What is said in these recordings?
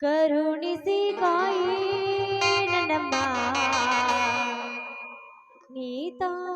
ಕರುಣಿಸಿ ನನ್ನಮ್ಮ. ನೀತಾ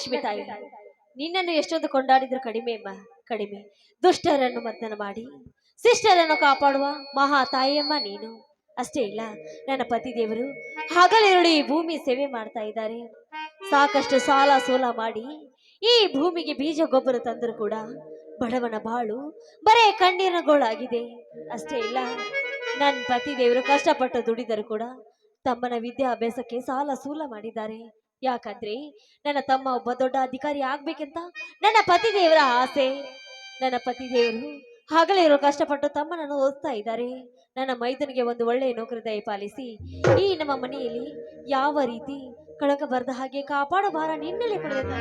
ಲಕ್ಷ್ಮಿ ತಾಯಿ, ನಿನ್ನನ್ನು ಎಷ್ಟೊಂದು ಕೊಂಡಾಡಿದ್ರು ಕಡಿಮೆ ಅಮ್ಮ, ಕಡಿಮೆ. ದುಷ್ಟರನ್ನು ಮರ್ದನ ಮಾಡಿ, ಶಿಷ್ಟರನ್ನು ಕಾಪಾಡುವ ಮಹಾ ತಾಯಿಯಮ್ಮ ನೀನು. ಅಷ್ಟೇ ಇಲ್ಲ, ನನ್ನ ಪತಿ ದೇವರು ಹಗಲಿರುಳು ಈ ಭೂಮಿ ಸೇವೆ ಮಾಡ್ತಾ ಇದ್ದಾರೆ. ಸಾಕಷ್ಟು ಸಾಲ ಸೋಲ ಮಾಡಿ, ಈ ಭೂಮಿಗೆ ಬೀಜ ಗೊಬ್ಬರ ತಂದರೂ ಕೂಡ ಬಡವನ ಬಾಳು ಬರೇ ಕಣ್ಣೀರಿನ ಗೋಳಾಗಿದೆ. ಅಷ್ಟೇ ಇಲ್ಲ ನನ್ನ ಪತಿ ದೇವರು ಕಷ್ಟಪಟ್ಟು ದುಡಿದರೂ ಕೂಡ ತಮ್ಮನ ವಿದ್ಯಾಭ್ಯಾಸಕ್ಕೆ ಸಾಲ ಸೂಲ ಮಾಡಿದ್ದಾರೆ. ಯಾಕಂದ್ರೆ ನನ್ನ ತಮ್ಮ ಒಬ್ಬ ದೊಡ್ಡ ಅಧಿಕಾರಿ ಆಗ್ಬೇಕಂತ ನನ್ನ ಪತಿ ದೇವರ ಆಸೆ. ನನ್ನ ಪತಿ ದೇವರು ಹಗಲಿರೋ ಕಷ್ಟಪಟ್ಟು ತಮ್ಮನನ್ನು ಓದಿಸ್ತಾ ಇದ್ದಾರೆ. ನನ್ನ ಮೈದನಿಗೆ ಒಂದು ಒಳ್ಳೆಯ ನೌಕರಿ ದಯಪಾಲಿಸಿ ಈ ನಮ್ಮ ಮನೆಯಲ್ಲಿ ಯಾವ ರೀತಿ ಕಳಕ ಬರದ ಹಾಗೆ ಕಾಪಾಡೋ ಭಾರ ನಿನ್ನೆಲೆ ಪಡೆದ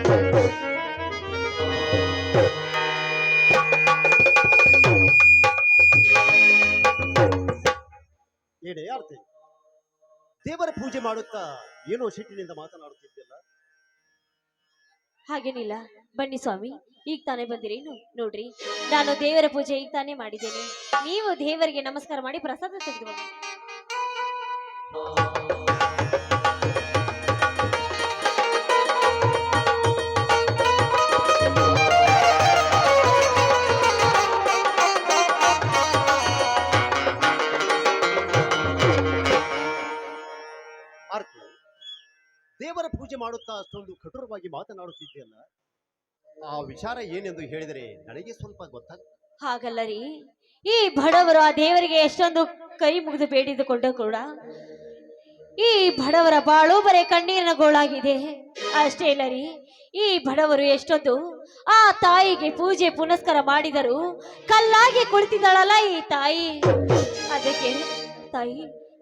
ದೇವರ ಪೂಜೆ ಮಾಡುತ್ತಾ ಏನೋ ಸಿಟ್ಟಿನಿಂದ ಮಾತನಾಡುತ್ತಿದ್ದಿಲ್ಲ? ಹಾಗೇನಿಲ್ಲ. ಬನ್ನಿ ಸ್ವಾಮಿ, ಈಗ ತಾನೇ ಬಂದಿರೇನು ನೋಡ್ರಿ, ನಾನು ದೇವರ ಪೂಜೆ ಈಗ ತಾನೇ ಮಾಡಿದ್ದೇನೆ. ನೀವು ದೇವರಿಗೆ ನಮಸ್ಕಾರ ಮಾಡಿ ಪ್ರಸಾದ ತೆಗೆದು ಮಾಡುತ್ತಾ ಅಷ್ಟೊಂದು ಕಠೋರವಾಗಿ ಮಾತನಾಡುತ್ತಿದ್ದೆಯಲ್ಲ ಆ ವಿಚಾರ ಏನೆಂದು ಹೇಳಿದರೆ ನನಗೆ ಸ್ವಲ್ಪ ಗೊತ್ತಾಗ. ಹಾಗಲ್ಲ ರೀ ಈ ಬಡವರು ಆ ದೇವರಿಗೆ ಎಷ್ಟೊಂದು ಕೈ ಮುಗಿದು ಬೇಡಿದುಕೊಂಡ ಕೂಡ. ಈ ಬಡವರ ಬಾಳು ಬರೇ ಕಣ್ಣೀರಿನ ಗೋಳಾಗಿದೆ. ಅಷ್ಟೇ ಇಲ್ಲ ರೀ ಈ ಬಡವರು ಎಷ್ಟೊಂದು ಆ ತಾಯಿಗೆ ಪೂಜೆ ಪುನಸ್ಕಾರ ಮಾಡಿದರು ಕಲ್ಲಾಗಿ ಕುಳಿತಿದ್ದಾಳಲ್ಲ ಈ ತಾಯಿ. ಅದಕ್ಕೆ ತಾಯಿ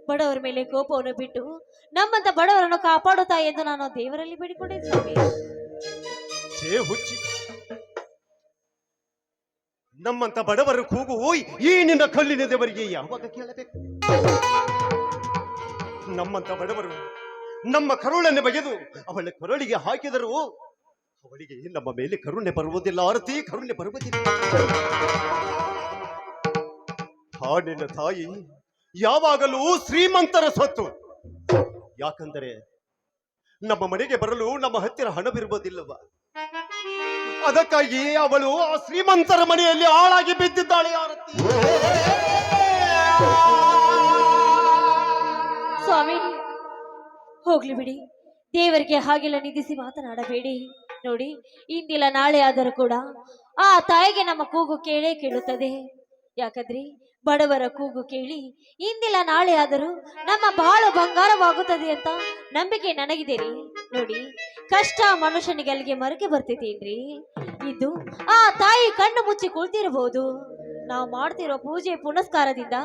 ಬಡವರ ಮೇಲೆ ಕೋಪವನ್ನು ಬಿಟ್ಟು ನಮ್ಮಂತ ಬಡವರನ್ನು ಕಾಪಾಡುತ್ತಾ ಎಂದು ನಾನು ದೇವರಲ್ಲಿ ಬೇಡಿಕೊಂಡೆ ಸ್ವಾಮಿ ಹುಚ್ಚಿ. ನಮ್ಮಂತ ಬಡವರು ಕೂಗು ಓಯ್ ಈ ನಿನ್ನ ಕಲ್ಲಿನ ದೇವರಿಗೆ ಯಾವಾಗ ಕೇಳಬೇಕು? ನಮ್ಮಂತ ಬಡವರು ನಮ್ಮ ಕರುಳನ್ನು ಬಗೆದು ಅವಳ ಕರುಳಿಗೆ ಹಾಕಿದರು ಅವಳಿಗೆ ನಮ್ಮ ಮೇಲೆ ಕರುಣೆ ಬರುವುದಿಲ್ಲ, ಆರತಿ ಕರುಣೆ ಬರುವುದಿಲ್ಲ. ಹಾಡಿನ ತಾಯಿ, ಯಾವಾಗಲೂ ಶ್ರೀಮಂತರ ಸ್ವತ್ತು ಯಾಕಂದರೆ ನಮ್ಮ ಮನೆಗೆ ಬರಲು ನಮ್ಮ ಹತ್ತಿರ ಹಣವಿರುವುದಿಲ್ಲವ. ಅದಕ್ಕಾಗಿ ಅವಳು ಆ ಶ್ರೀಮಂತರ ಮನೆಯಲ್ಲಿ ಹಾಳಾಗಿ ಬಿದ್ದಿದ್ದಾಳೆ ಸ್ವಾಮಿ, ಹೋಗ್ಲಿ ಬಿಡಿ. ದೇವರಿಗೆ ಹಾಗೆಲ್ಲ ನಿಧಿಸಿ ಮಾತನಾಡಬೇಡಿ. ನೋಡಿ, ಇಂದಿಲ್ಲ ನಾಳೆ ಆದರೂ ಕೂಡ ಆ ತಾಯಿಗೆ ನಮ್ಮ ಕೂಗು ಕೇಳೇ ಕೇಳುತ್ತದೆ. ಯಾಕಂದ್ರೆ ಬಡವರ ಕೂಗು ಕೇಳಿ, ಇಂದಿಲ್ಲ ನಾಳೆ ಆದರೂ ನಮ್ಮ ಬಾಳು ಬಂಗಾರವಾಗುತ್ತದೆ ಅಂತ ನಂಬಿಕೆ ನನಗಿದೆ ರೀ ನೋಡಿ, ಕಷ್ಟ ಮನುಷ್ಯನಿಗೆ ಅಲ್ಲಿಗೆ ಮರಕೆ ಬರ್ತೈತೇನ್ರಿ ಇದು ಆ ತಾಯಿ ಕಣ್ಣು ಮುಚ್ಚಿ ಕುಳಿತಿರಬಹುದು. ನಾವು ಮಾಡ್ತಿರೋ ಪೂಜೆ ಪುನಸ್ಕಾರದಿಂದ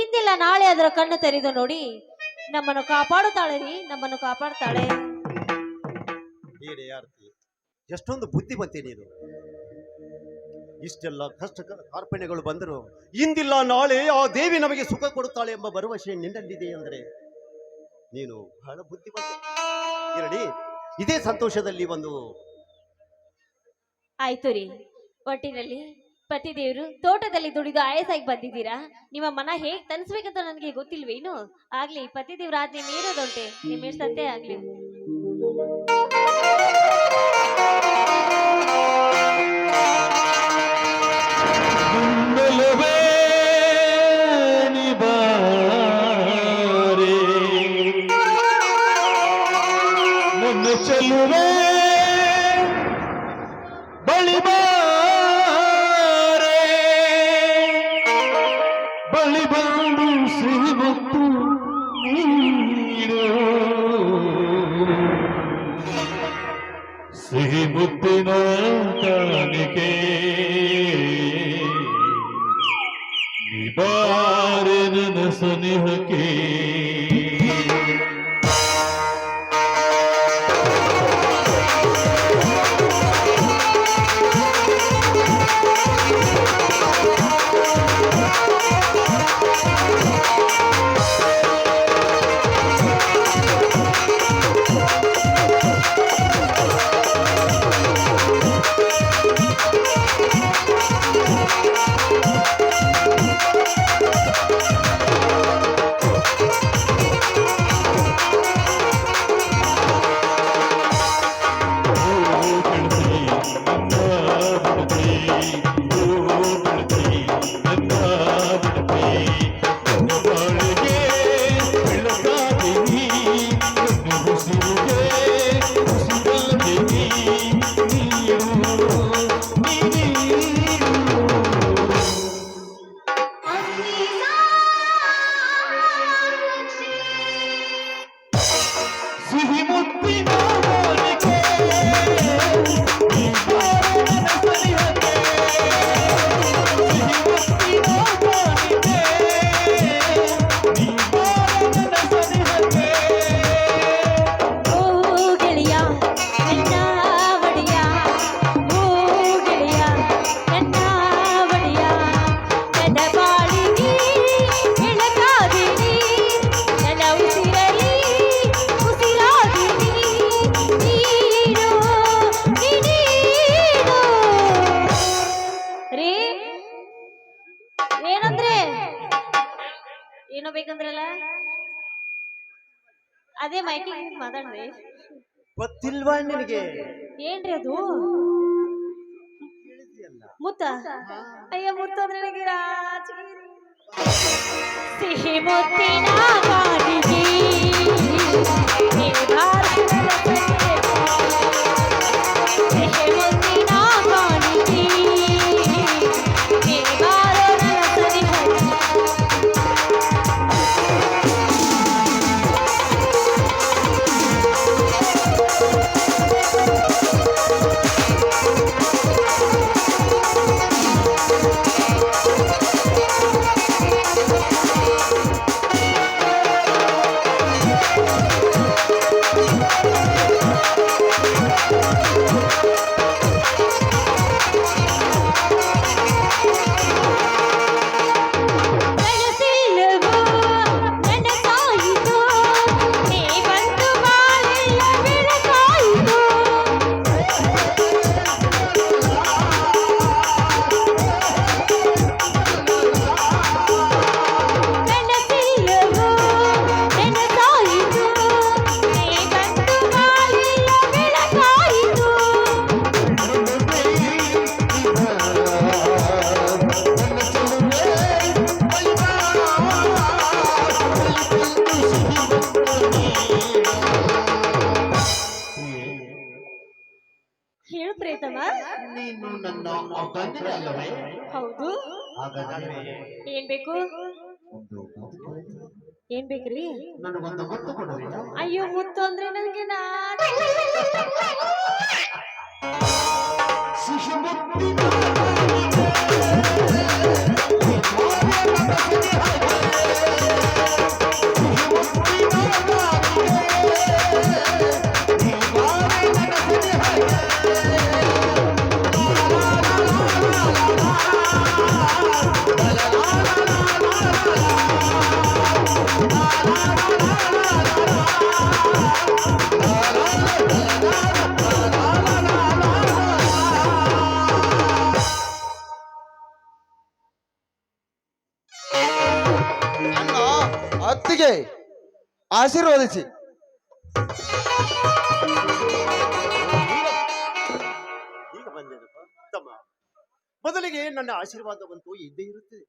ಇಂದಿಲ್ಲ ನಾಳೆ ಅದರ ಕಣ್ಣು ತೆರೆದು ನೋಡಿ, ನಮ್ಮನ್ನು ಕಾಪಾಡುತ್ತಾಳೆ ರೀ, ನಮ್ಮನ್ನು ಕಾಪಾಡ್ತಾಳೆ. ಎಷ್ಟೊಂದು ಬುದ್ಧಿವಂತೆ ನೀನು. ಇಷ್ಟೆಲ್ಲ ಕಷ್ಟ ಅರ್ಪಣೆಗಳು ಬಂದರು, ಇಂದಿಲ್ಲ ನಾಳೆ ಆ ದೇವಿ ನಮಗೆ ಸುಖ ಕೊಡುತ್ತಾಳೆ ಎಂಬ ಭರವಸೆ ನಿನ್ನಲ್ಲಿದೆ ಅಂದರೆ, ನೀನು ಬಹಳ ಬುದ್ಧಿವಂತ. ಇರಲಿ, ಇದೇ ಸಂತೋಷದಲ್ಲಿ ಒಂದು ಆಯ್ತು ರೀ. ಒಟ್ಟಿನಲ್ಲಿ ಪತಿದೇವರು ತೋಟದಲ್ಲಿ ದುಡಿದು ಆಯಸಾಗಿ ಬಂದಿದ್ದೀರಾ? ನಿಮ್ಮ ಮನ ಹೇಗೆ ತನಿಸ್ಬೇಕಂತ ನನಗೆ ಗೊತ್ತಿಲ್ವೇನು? ಆಗ್ಲಿ, ಪತಿದೇವ್ರ ಆಜ್ಞೆ ಮೀರೋದುಂಟೆ. ನಿಮ್ಮ ಸತ್ಯ ಆಗ್ಲಿ. ಏನ್ರಿ ಅದು ಕೇಳಿದ್ಯಲ್ಲ. ಮುತ್ತ? ಅಯ್ಯ ಮುತ್ತ ಅಂದ್ರೆ ನನಗೆ ರಾಜಗಿರಿ. ಸಿಹಿ ಮುತ್ತಿನ ಕಾಣಿಗೆ ನೀ ಭಾರತದ ಬೇಕು. ಏನ್ ಬೇಕ್ರಿ? ಅಯ್ಯೋ ಮುತ್ತು ಅಂದ್ರೆ ನನಗೆ ನಾನು ಆಶೀರ್ವಾದವಂತೂ ಇದ್ದೇ ಇರುತ್ತದೆ.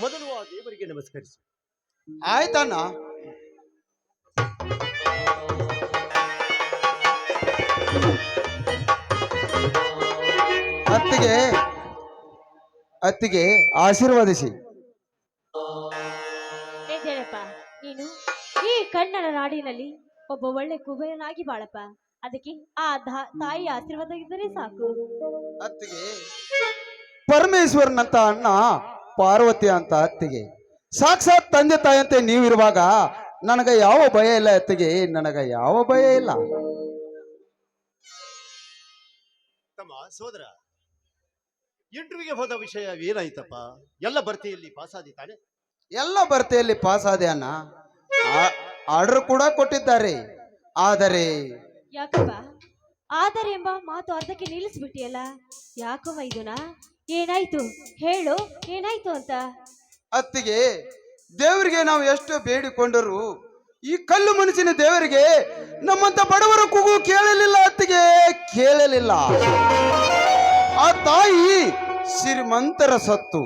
ಮೊದಲು ಆ ದೇವರಿಗೆ ನಮಸ್ಕರಿಸು. ಆಯ್ತಣ್ಣ. ಅತ್ತಿಗೆ ಅತ್ತಿಗೆ ಆಶೀರ್ವಾದಿಸಿ. ಎದ್ದೇಳಪ್ಪ ನೀನು ಈ ಕನ್ನಡ ನಾಡಿನಲ್ಲಿ ಒಬ್ಬ ಒಳ್ಳೆ ಕುಬೇರನಾಗಿ ಬಾಳಪ್ಪ. ಅದಕ್ಕೆ ಆ ತಾಯಿ ತಾಯಿಯ ಆಶೀರ್ವಾದ ಇದ್ದರೆ ಸಾಕು. ಅತ್ತಿಗೆ ಪರಮೇಶ್ವರನಂತ ಅಣ್ಣ ಪಾರ್ವತಿ ಅಂತ ಅತ್ತಿಗೆ. ಸಾಕ್ಷಾತ್ ತಂದೆ ತಾಯಂತೆ ನೀವಿರುವಾಗ ನನಗ ಯಾವ ಭಯ ಇಲ್ಲ ಅತ್ತಿಗೆ. ನನಗ ಯಾವ ಭಯ ಇಲ್ಲ. ತಮ್ಮ ಸೋದರ ಇಂಟರ್ವ್ಯೂಗೆ ಹೋದ ವಿಷಯ ಏನಾಯ್ತಪ್ಪ? ಎಲ್ಲ ಭರ್ತಿಯಲ್ಲಿ ಪಾಸಾದಿ ತಾನೆ? ಎಲ್ಲ ಭರ್ತಿಯಲ್ಲಿ ಪಾಸ್ ಆದೆ ಅಣ್ಣ ಆರ್ಡರ್ ಕೂಡ ಕೊಟ್ಟಿದ್ದಾರೆ. ಆದರೆ ಯಾಕಪ್ಪ? ಆದರೆ ಎಂಬ ಮಾತು ಅರ್ಧಕ್ಕೆ ನಿಲ್ಲಿಸ್ಬಿಟ್ಟಿಯಲ್ಲ? ಯಾಕೋ ಮೈದುನ ಏನಾಯ್ತು? ಹೇಳು, ಏನಾಯ್ತು ಅಂತ? ಅತ್ತಿಗೆ, ದೇವರಿಗೆ ನಾವು ಎಷ್ಟು ಬೇಡಿಕೊಂಡರು ಈ ಕಲ್ಲು ಮನಸ್ಸಿನ ದೇವರಿಗೆ ನಮ್ಮಂತ ಬಡವರ ಕೂಗು ಕೇಳಲಿಲ್ಲ ಅತ್ತಿಗೆ, ಕೇಳಲಿಲ್ಲ. ಆ ತಾಯಿ ಶ್ರೀಮಂತರ ಸತ್ತು.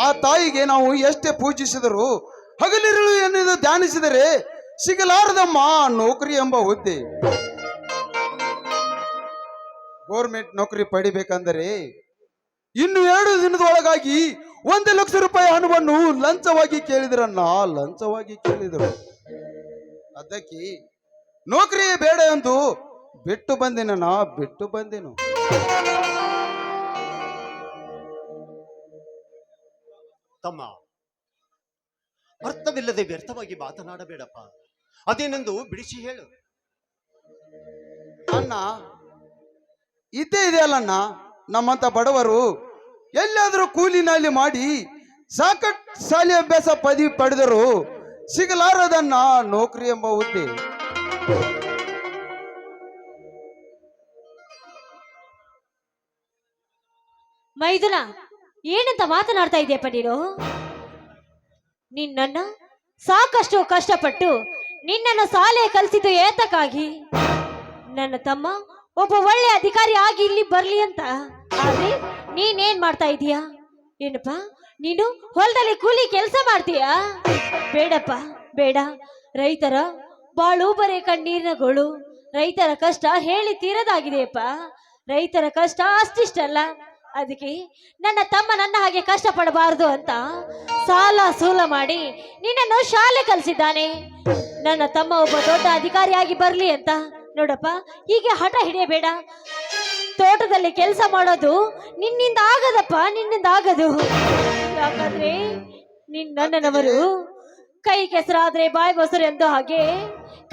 ಆ ತಾಯಿಗೆ ನಾವು ಎಷ್ಟೇ ಪೂಜಿಸಿದರು ಹಗಲಿರುಳು ಎನ್ನುವುದು ಧ್ಯಾನಿಸಿದರೆ ಸಿಗಲಾರದಮ್ಮ ನೌಕರಿ ಎಂಬ ಹುದ್ದೆ. ಗೋರ್ಮೆಂಟ್ ನೌಕರಿ ಪಡಿಬೇಕಂದರೆ ಇನ್ನು ಎರಡು ದಿನದ ಒಳಗಾಗಿ ಒಂದು ಲಕ್ಷ ರೂಪಾಯಿ ಹಣವನ್ನು ಲಂಚವಾಗಿ ಕೇಳಿದ್ರನ್ನ ಲಂಚವಾಗಿ ಕೇಳಿದರು. ಅದಕ್ಕೆ ನೌಕರಿ ಬೇಡ ಎಂದು ಬಿಟ್ಟು ಬಂದಿನ ಬಿಟ್ಟು ಬಂದೆನು. ತಮ್ಮ ಅರ್ಥವಿಲ್ಲದೆ ವ್ಯರ್ಥವಾಗಿ ಮಾತನಾಡಬೇಡಪ್ಪ. ಅದೇನೆಂದು ಬಿಡಿಸಿ ಹೇಳು. ಅಣ್ಣ ಇದ್ದೇ ಇದೆ ಅಲ್ಲಣ್ಣ. ನಮ್ಮಂತ ಬಡವರು ಎಲ್ಲಾದರೂ ಕೂಲಿನಲ್ಲಿ ಮಾಡಿ ಸಾಕಷ್ಟು ಶಾಲೆ ಅಭ್ಯಾಸ ಪದವಿ ಪಡೆದರು ಸಿಗಲಾರದನ್ನ ನೌಕರಿ ಎಂಬ ಹುದ್ದೆ. ಮೈದುನ, ಏನಂತ ಮಾತನಾಡ್ತಾ ಇದೆಯಪ್ಪ ನೀನು ನಿನ್ನನ್ನ ಸಾಕಷ್ಟು ಕಷ್ಟಪಟ್ಟು ನಿನ್ನನ್ನು ಶಾಲೆ ಕಲಿಸಿದ್ದು ಏತಕ್ಕಾಗಿ? ನನ್ನ ತಮ್ಮ ಒಬ್ಬ ಒಳ್ಳೆ ಅಧಿಕಾರಿ ಆಗಿ ಇಲ್ಲಿ ಬರ್ಲಿ ಅಂತ. ಆದ್ರೆ ನೀನೇನ್ ಮಾಡ್ತಾ ಇದೀಯಾ? ಏನಪ್ಪ? ನೀನು ಹೊಲದಲ್ಲಿ ಕೂಲಿ ಕೆಲಸ ಮಾಡ್ತೀಯಾ? ಬೇಡಪ್ಪ, ಬೇಡ. ರೈತರ ಬಾಳು, ಬರೇ ಕಣ್ಣೀರಿನ ಗೋಳು. ರೈತರ ಕಷ್ಟ ಹೇಳಿ ತೀರದಾಗಿದೆಯಪ್ಪ. ರೈತರ ಕಷ್ಟ ಅಷ್ಟಿಷ್ಟಲ್ಲ. ಅದಕ್ಕೆ ನನ್ನ ತಮ್ಮ ನನ್ನ ಹಾಗೆ ಕಷ್ಟ ಪಡಬಾರದು ಅಂತ ಸಾಲ ಸೂಲ ಮಾಡಿ ನಿನ್ನನ್ನು ಶಾಲೆ ಕಲಿಸಿದ್ದಾನೆ. ನನ್ನ ತಮ್ಮ ಒಬ್ಬ ದೊಡ್ಡ ಅಧಿಕಾರಿಯಾಗಿ ಬರಲಿ ಅಂತ ನೋಡಪ್ಪ, ಹೀಗೆ ಹಠ ಹಿಡಿಯಬೇಡ. ತೋಟದಲ್ಲಿ ಕೆಲಸ ಮಾಡೋದು ನಿನ್ನಿಂದ ಆಗದಪ್ಪ, ನಿನ್ನಿಂದ ಆಗದು. ಯಾಕಂದ್ರೆ ನಿನ್ನವರು ಕೈ ಕೆಸರಾದ್ರೆ ಬಾಯಿ ಮೊಸರು ಎಂದು ಹಾಗೆ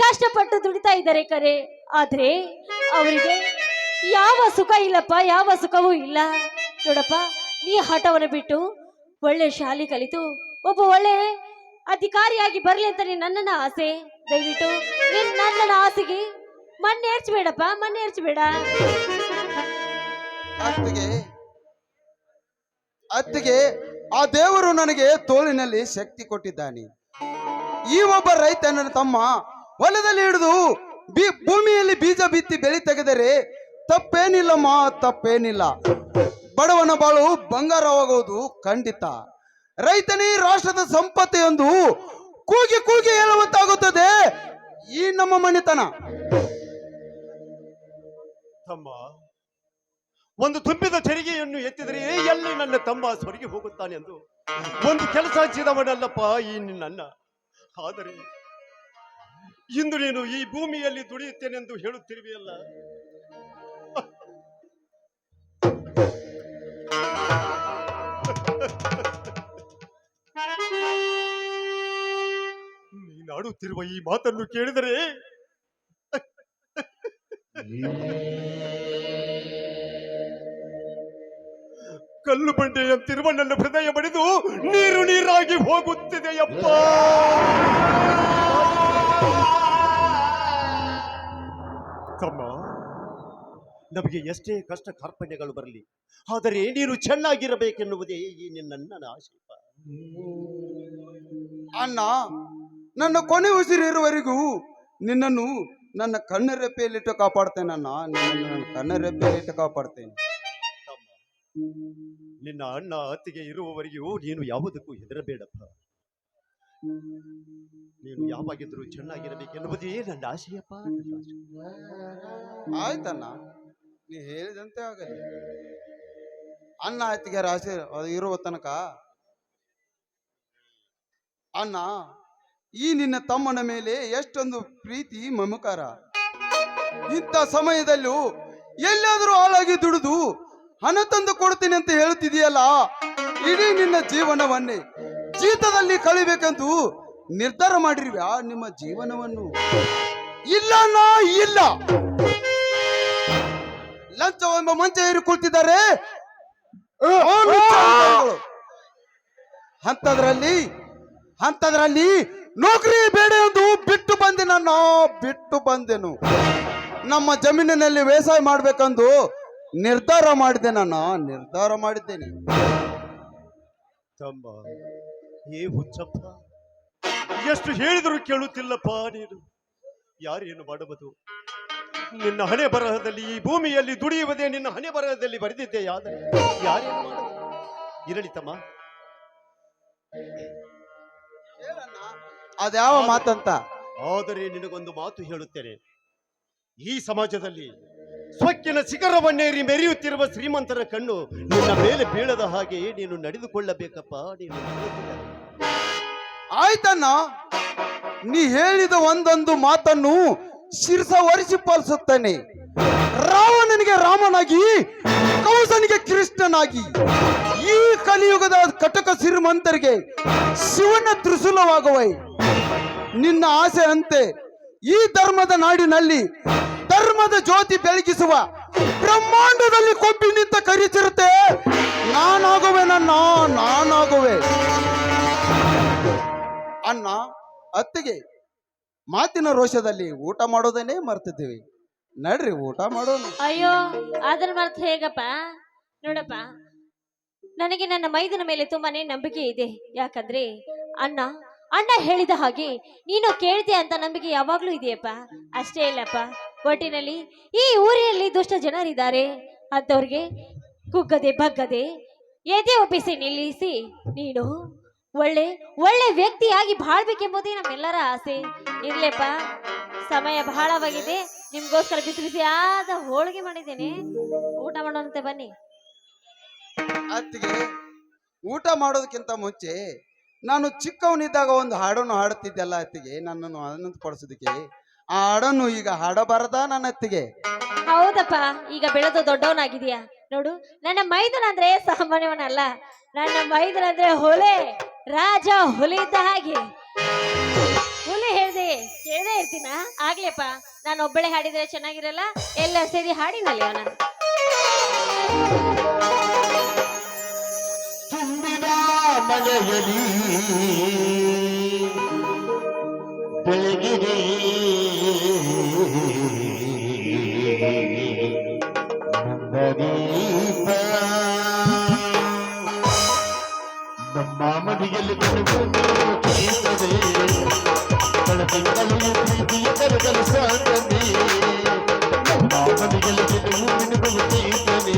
ಕಷ್ಟಪಟ್ಟು ದುಡಿತಾ ಇದ್ದಾರೆ ಕರೆ. ಆದ್ರೆ ಅವರಿಗೆ ಯಾವ ಸುಖ ಇಲ್ಲಪ್ಪ, ಯಾವ ಸುಖವೂ ಇಲ್ಲ. ನೋಡಪ್ಪ, ನೀ ಹಠವನ್ನು ಬಿಟ್ಟು ಒಳ್ಳೆ ಶಾಲೆ ಕಲಿತು, ಒಬ್ಬ ಒಳ್ಳೆ ಅಧಿಕಾರಿಯಾಗಿ ಬರಲಿ ಅಂತ ನೀನ್ ನನ್ನನ್ನ ಆಸೆ. ದಯವಿಟ್ಟು ನೀನ್ ನನ್ನ ಆಸೆಗೆ ಮಣ್ಣು ಮನೆ ಮಣ್ಣು ಏರ್ಚಬೇಡ ಅತ್ತಿಗೆ ಅತ್ತಿಗೆ, ಆ ದೇವರು ನನಗೆ ತೋಳಿನಲ್ಲಿ ಶಕ್ತಿ ಕೊಟ್ಟಿದ್ದಾನೆ. ಈ ಒಬ್ಬ ರೈತ ನನ್ನ ತಮ್ಮ ಹೊಲದಲ್ಲಿ ಹಿಡಿದು ಬಿ, ಭೂಮಿಯಲ್ಲಿ ಬೀಜ ಬಿತ್ತಿ ಬೆಳೆ ತೆಗೆದರೆ ತಪ್ಪೇನಿಲ್ಲಮ್ಮ, ತಪ್ಪೇನಿಲ್ಲ. ಬಡವನ ಬಾಳು ಬಂಗಾರವಾಗುವುದು ಖಂಡಿತ. ರೈತನೇ ರಾಷ್ಟ್ರದ ಸಂಪತ್ತು ಎಂದು ಕೂಗಿ ಕೂಗಿ ಹೇಳುವಂತಾಗುತ್ತದೆ. ಈ ನಮ್ಮ ಮನೆತನ. ತಮ್ಮ. ಒಂದು ತುಂಬಿದ ತೆರಿಗೆಯನ್ನು ಎತ್ತಿದರೆ ಎಲ್ಲಿ ನನ್ನ ತಮ್ಮ ಸ್ವರ್ಗೆ ಹೋಗುತ್ತಾನೆ ಎಂದು. ಒಂದು ಕೆಲಸ ಹಚ್ಚಿದವನಲ್ಲಪ್ಪ ಈ ನನ್ನ. ಆದರೆ, ಇಂದು ನೀನು ಈ ಭೂಮಿಯಲ್ಲಿ ದುಡಿಯುತ್ತೇನೆಂದು ಹೇಳುತ್ತಿರುವೆಯಲ್ಲ. ನೀನಾಡುತ್ತಿರುವ ಈ ಮಾತನ್ನು ಕೇಳಿದರೆ ಕಲ್ಲು ಬಂಡೆಯಂತಿರುವ ನನ್ನ ಹೃದಯ ಬಡಿದು ನೀರು ನೀರಾಗಿ ಹೋಗುತ್ತಿದೆಯಪ್ಪ ತಮ್ಮ, ನಮಗೆ ಎಷ್ಟೇ ಕಷ್ಟ ಕಾರ್ಪಣ್ಯಗಳು ಬರಲಿ, ಆದರೆ ನೀರು ಚೆನ್ನಾಗಿರಬೇಕೆನ್ನುವುದೇ ಈ ನಿನ್ನ ಆಶೀಪ ಅಣ್ಣ, ನನ್ನ ಕೊನೆ ಉಸಿರಿರುವವರೆಗೂ ನಿನ್ನನ್ನು ನನ್ನ ಕಣ್ಣ ರೆಪ್ಪೆಯಲ್ಲಿಟ್ಟು ಕಾಪಾಡ್ತೇನೆ ಅಣ್ಣ ನಿನ್ನನ್ನು ನನ್ನ ಕಣ್ಣ ರೆಪ್ಪೆಯಲ್ಲಿಟ್ಟು ಕಾಪಾಡ್ತೇನೆ. ತಮ್ಮ ನಿನ್ನ ಅಣ್ಣ ಅತ್ತಿಗೆ ಇರುವವರೆಗೂ ನೀನು ಯಾವುದಕ್ಕೂ ಹೆದರಬೇಡಪ್ಪ. ನೀನು ಯಾವಾಗಿದ್ರೂ ಚೆನ್ನಾಗಿರಬೇಕೆನ್ನುವುದೇ ನನ್ನ ಆಶೆಯಪ್ಪ ನನ್ನ. ಆಯ್ತಣ್ಣ ನೀ ಹೇಳಿದಂತೆ ಆಗಲಿ. ಅಣ್ಣ ಅತ್ತಿಗೆ ರಾಶಿ ಇರುವ ತನಕ ಅಣ್ಣ ಈ ನಿನ್ನ ತಮ್ಮನ ಮೇಲೆ ಎಷ್ಟೊಂದು ಪ್ರೀತಿ ಮಮಕಾರ. ಇಂಥ ಸಮಯದಲ್ಲೂ ಎಲ್ಲಾದರೂ ಹಾಳಾಗಿ ದುಡಿದು ಹಣ ತಂದು ಕೊಡ್ತೀನಿ ಅಂತ ಹೇಳ್ತಿದೀಯಲ್ಲ, ಇಡೀ ನಿನ್ನ ಜೀವನವನ್ನೇ ಜೀತದಲ್ಲಿ ಕಳಿಬೇಕಂತೂ ನಿರ್ಧಾರ ಮಾಡಿರ್ವ್ಯಾ ನಿಮ್ಮ ಜೀವನವನ್ನು. ಇಲ್ಲ ನಾ ಇಲ್ಲ. ಲಂಚವೆಂಬ ಮಂಚ ಏರಿ ಕುಳಿತಿದ್ದಾರೆ ಅಂತದ್ರಲ್ಲಿ ಅಂಥದ್ರಲ್ಲಿ ನೌಕರಿ ಬೇಡ ಎಂದು ಬಿಟ್ಟು ಬಂದೆ ನಾನು ಬಿಟ್ಟು ಬಂದೆನು. ನಮ್ಮ ಜಮೀನಿನಲ್ಲಿ ವ್ಯವಸಾಯ ಮಾಡ್ಬೇಕಂದು ನಿರ್ಧಾರ ಮಾಡಿದೆ ನಾನು, ನಿರ್ಧಾರ ಮಾಡಿದ್ದೇನೆ. ತಮ್ಮ, ಏ ಹುಚ್ಚಪ್ಪ, ಎಷ್ಟು ಹೇಳಿದರೂ ಕೇಳುತ್ತಿಲ್ಲಪ್ಪ ನೀನು. ಯಾರೇನು ಮಾಡಬಹುದು ನಿನ್ನ ಹಣೆ ಬರಹದಲ್ಲಿ ಈ ಭೂಮಿಯಲ್ಲಿ ದುಡಿಯುವುದೇ ನಿನ್ನ ಹಣೆ ಬರಹದಲ್ಲಿ ಬರೆದಿದ್ದೆ ಯಾರೇನು ಮಾಡಬಹುದು ಇರಲಿ ತಮ್ಮ. ಅದ್ಯಾವ ಮಾತಂತ? ಆದರೆ ನಿನಗೊಂದು ಮಾತು ಹೇಳುತ್ತೇನೆ. ಈ ಸಮಾಜದಲ್ಲಿ ಸ್ವಕ್ಕಿನ ಶಿಖರವನ್ನೇರಿ ಮೆರೆಯುತ್ತಿರುವ ಶ್ರೀಮಂತರ ಕಣ್ಣು ನಿನ್ನ ಮೇಲೆ ಬೀಳದ ಹಾಗೆ ನೀನು ನಡೆದುಕೊಳ್ಳಬೇಕಪ್ಪ ನೀನು ಆಯ್ತನ್ನ ಆಯ್ತಣ್ಣ ನೀ ಹೇಳಿದ ಒಂದೊಂದು ಮಾತನ್ನು ಶಿರಸ ಒರೆಸಿ ಪಾಲಿಸುತ್ತೇನೆ ರಾವಣನಿಗೆ ರಾಮನಾಗಿ ಕೌಸನಿಗೆ ಕೃಷ್ಣನಾಗಿ. ಈ ಕಲಿಯುಗದ ಕಟಕ ಶ್ರೀಮಂತರಿಗೆ ಶಿವನ ತ್ರಿಶೂಲವಾಗುವೈ. ನಿನ್ನ ಆಸೆ ಅಂತೆ ಈ ಧರ್ಮದ ನಾಡಿನಲ್ಲಿ ಧರ್ಮದ ಜ್ಯೋತಿ ಬೆಳಗಿಸುವ ಬ್ರಹ್ಮಾಂಡದಲ್ಲಿ ಕೊಬ್ಬಿ ನಿಂತ ಕರೀತಿರುತ್ತೆ. ನಾನಾಗುವೆ ನನ್ನ, ನಾನಾಗುವೆ. ಅಣ್ಣ, ಅತ್ತಿಗೆ ಮಾತಿನ ರೋಷದಲ್ಲಿ ಊಟ ಮಾಡೋದನ್ನೇ ಮರ್ತಿದ್ದೀವಿ. ನಡ್ರಿ, ಊಟ ಮಾಡೋಣ. ಅಯ್ಯೋ ಅದನ್ನ ಮರ್ತ ಹೇಗಪ್ಪ? ನೋಡಪ್ಪ, ನನಗೆ ನನ್ನ ಮೈದನ ಮೇಲೆ ತುಂಬಾನೇ ನಂಬಿಕೆ ಇದೆ. ಯಾಕಂದ್ರೆ ಅಣ್ಣ ಅಣ್ಣ ಹೇಳಿದ ಹಾಗೆ, ನೀನು ಕೇಳ್ತೀಯ ಅಂತ ನಂಬಿಕೆ ಯಾವಾಗ್ಲೂ ಇದೆಯಪ್ಪ? ಅಷ್ಟೇ ಇಲ್ಲಪ್ಪ. ಒಟ್ಟಿನಲ್ಲಿ, ಈ ಊರಿನಲ್ಲಿ ದುಷ್ಟ ಜನರಿದ್ದಾರೆ. ಅಂತವ್ರಿಗೆ ಕುಗ್ಗದೆ ಬಗ್ಗದೆ ಎದೆ ಒಪ್ಪಿಸಿ ನಿಲ್ಲಿಸಿ. ನೀನು ಒಳ್ಳೆ ಒಳ್ಳೆ ವ್ಯಕ್ತಿಯಾಗಿ ಬಾಳ್ಬೇಕೆಂಬುದೇ ನಮ್ಮೆಲ್ಲರ ಆಸೆ. ಇರ್ಲೇಪ್ಪ, ಸಮಯ ಬಹಳವಾಗಿದೆ. ನಿಮ್ಗೋಸ್ಕರ ಬಿಸಿ ಬಿಸಿ ಹೋಳಿಗೆ ಮಾಡಿದ್ದೇನೆ. ಊಟ ಮಾಡೋಣಂತೆ ಬನ್ನಿ. ಅತ್ತಿಗೆ, ಊಟ ಮಾಡೋದಕ್ಕಿಂತ ಮುಂಚೆ ನಾನು ಚಿಕ್ಕವನಿದ್ದಾಗ ಒಂದು ಹಾಡನ್ನು ಹಾಡುತ್ತಿದ್ದೆಲ್ಲ ಅತ್ತಿಗೆ, ನನ್ನನ್ನು ಆನಂದ ಪಡಿಸೋದಕ್ಕೆ ಆ ಹಾಡನ್ನು ಈಗ ಹಾಡಬಾರದ ನನ್ನ ಅತ್ತಿಗೆ? ಹೌದಪ್ಪ, ಈಗ ಬೆಳೆದು ದೊಡ್ಡವನಾಗಿದೀಯ ನೋಡು, ನನ್ನ ಮೈದನ ಅಂದ್ರೆ ಸಾಮಾನ್ಯವನಲ್ಲ. ನನ್ನ ಮೈದನ ಅಂದ್ರೆ ಹೊಲೆ, ರಾಜ ಹೊಲೆ ಇದ್ದ ಹಾಗೆ. ಹುಲಿ ಹೇಳ್ದೆ, ಕೇಳದೆ ಇರ್ತೀನ? ಆಗ್ಲೇಪ್ಪ, ನಾನು ಒಬ್ಬಳೆ ಹಾಡಿದ್ರೆ ಚೆನ್ನಾಗಿರಲ್ಲ? ಎಲ್ಲ ಸೇರಿ ಹಾಡಿನಲ್ಲಿ ಅವನ ಮಳೆಯಲಿ ಬೆಳಗಿದೆ ನಂದದೀಪ ನಮ್ಮ ಮನೆಯಲ್ಲಿ ಕಳೆದು ಕೇಳಿಸದೆ ಕಳೆದಿಂದಲೂ ಪ್ರೀತಿಯ ಕರಗಲು ಸಾಧನೆ ನಮ್ಮ ಮನೆಯಲ್ಲಿ ಗೆಲುವು ಮಿನುಗುವ ಚೇತನೆ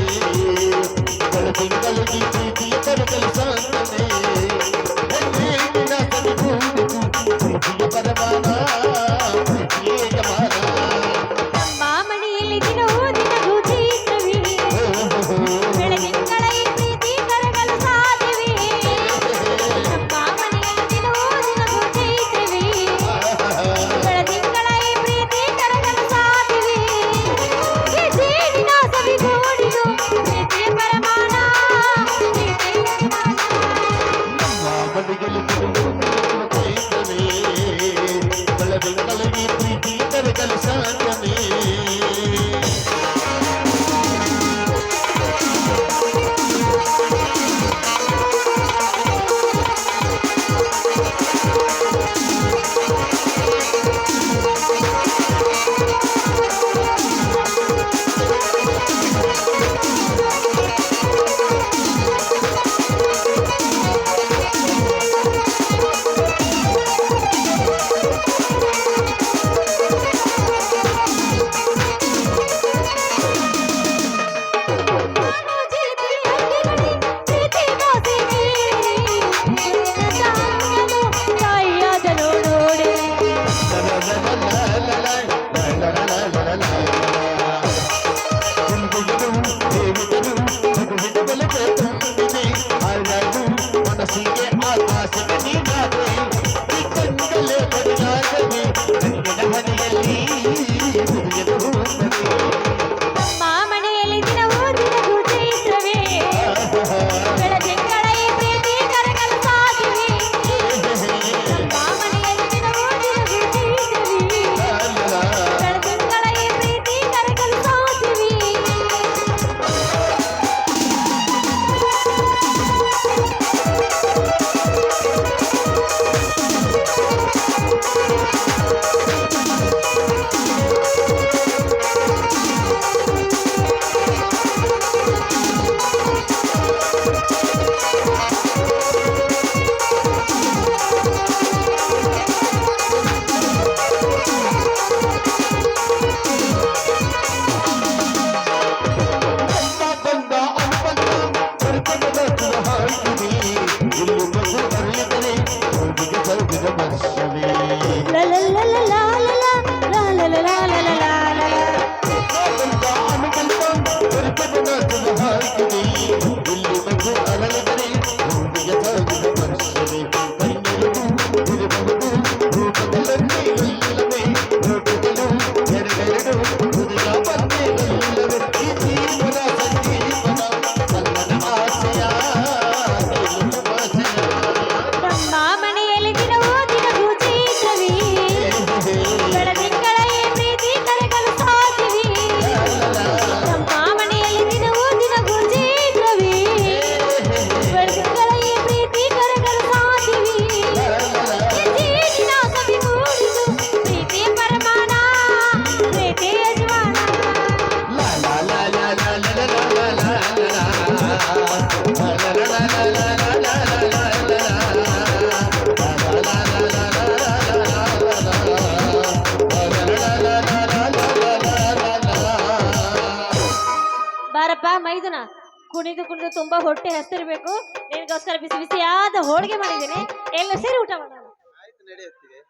ಆಯ್ತು ನಡೆಯುತ್ತೆ